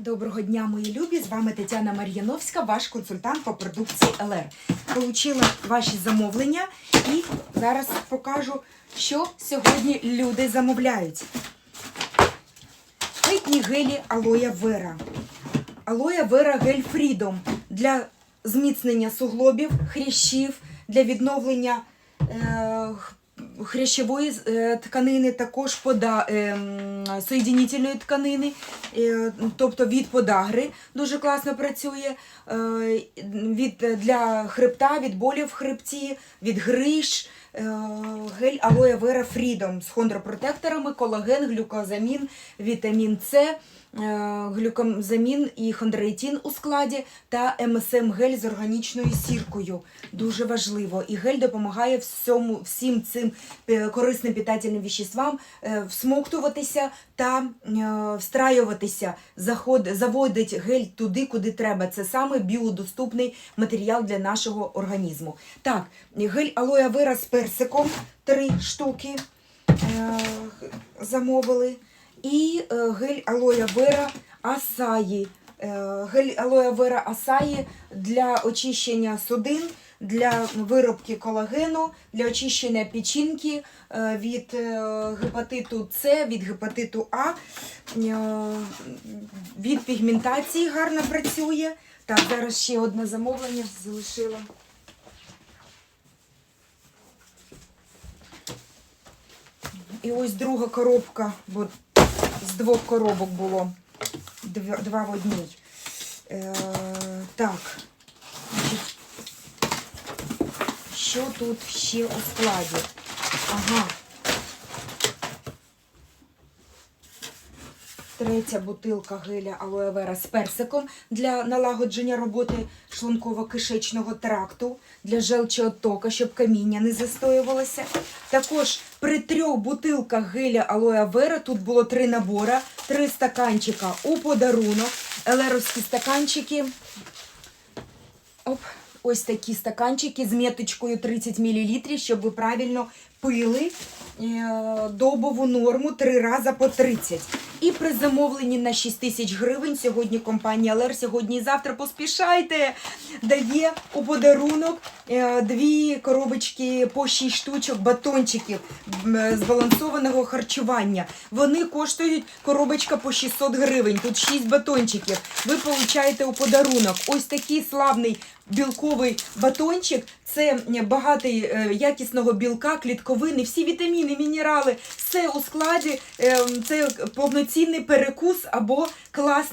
Доброго дня, мої любі! З вами Тетяна Мар'яновська, ваш консультант по продукції ЛР. Получила ваші замовлення і зараз покажу, що сьогодні люди замовляють. Літні гелі алоя вера. Алоя вера гель Фрідом для зміцнення суглобів, хрящів, для відновлення е, хрящової е, тканини, також пода, м, тканини, е, тобто від подагри дуже класно працює, е, від, для хребта, від болів в хребті, від гриж. Е, Гель Aloe Vera Freedom з хондропротекторами, колаген, глюкозамін, вітамін С, е, глюкозамін і хондроїтін у складі та МСМ гель з органічною сіркою. Дуже важливо. І гель допомагає всьому, всім цим е, корисним питательним веществам е, всмоктуватися та встраюватися. Заход, заводить гель туди, куди треба. Це саме біодоступний матеріал для нашого організму. Так, гель алоe вера з персиком, три штуки е, замовили. І е, гель алоe вера асаї. Е, гель алоe вера асаї для очищення судин, для виробки колагену, для очищення печінки від гепатиту С, від гепатиту А, від пігментації гарно працює. Так, зараз ще одне замовлення залишила. І ось друга коробка, бо з двох коробок було два, в одній. Е, так. Що тут ще у складі? Ага. Третя бутилка геля алоe вера з персиком для налагодження роботи шлунково-кишечного тракту, для желчеоттока, щоб каміння не застоювалося. Також при трьох бутилках геля алоe вера, тут було три набора, три стаканчика у подарунок, елеровські стаканчики. Оп, ось такі стаканчики з меточкою 30 мл, щоб ви правильно пили е, добову норму 3 рази по 30. І при замовленні на 6 тисяч гривень сьогодні компанія Лер, сьогодні і завтра поспішайте, дає у подарунок е, дві коробочки по 6 штучок батончиків е, збалансованого харчування. Вони коштують коробочка по 600 гривень. Тут 6 батончиків. Ви получаєте у подарунок. Ось такий славний білковий батончик. Це багатий е, якісного білка, клітковини, всі вітаміни, мінерали, все у складі. Е, Це повноцінний перекус або клас.